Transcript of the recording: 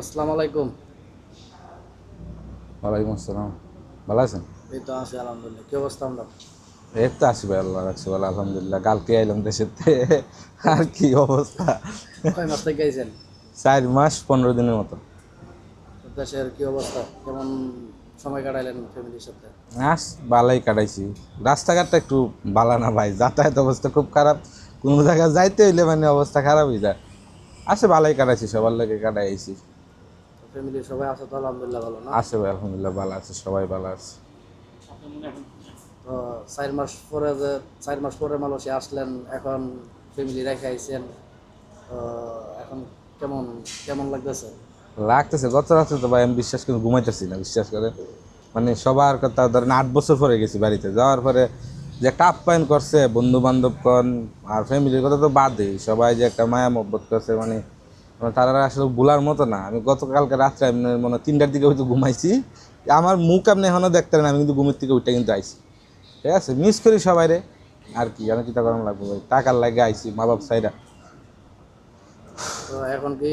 আসসালামু আলাইকুম। ওয়ালাইকুম আসসালাম। ভালো আছেন? এই তো আছি আলহামদুলিল্লাহ। কি অবস্থা আমরা এই তো আসি ভাই আল্লাহ রাখছি ভালো আলহামদুলিল্লাহ। কালকে আইলাম দেশের আর কি অবস্থা? কয় মাস থেকে চার মাস পনেরো দিনের মতো। দেশের কি অবস্থা? কেমন সময় কাটাইলেন ফ্যামিলির সাথে? আস বালাই কাটাইছি। রাস্তাঘাটটা একটু বালা না ভাই যাতায়াত অবস্থা খুব খারাপ। কোনো জায়গায় যাইতে হইলে মানে অবস্থা খারাপ হয়ে যায়। আসে ভালোই কাটাইছি সবার লোকে কাটাইছি। ফ্যামিলির সবাই আছে তো আলহামদুলিল্লাহ ভালো না? আসে ভাই আলহামদুলিল্লাহ ভালো আছে সবাই ভালো আছে। তো চার মাস পরে যে চার মাস পরে মালয়েশিয়া আসলেন এখন ফ্যামিলি রেখে আইছেন তো এখন কেমন কেমন লাগতেছে? লাগতেছে গত রাত্রে তো ভাই আমি বিশ্বাস করে ঘুমাইতেছি না বিশ্বাস করে মানে সবার কথা ধরেন আট বছর পরে গেছি বাড়িতে যাওয়ার পরে যে একটা আপ্যায়ন করছে বন্ধু বান্ধব কন আর ফ্যামিলির কথা তো বাদে সবাই যে একটা মায়া মব্বত করছে মানে তারা আসলে ভুলার মতো না। আমি গতকালকে রাত্রে আমি মনে তিনটার দিকে হয়তো ঘুমাইছি। আমার মুখ আপনি এখনও দেখতে পারেন, আমি কিন্তু ঘুমের থেকে উঠে কিন্তু আইছি। ঠিক আছে? মিস করি সবাই রে। আর কি, আমি চিন্তা করার লাগবে টাকার লাগে আইছি মা বাপ সাইরা তো এখন কি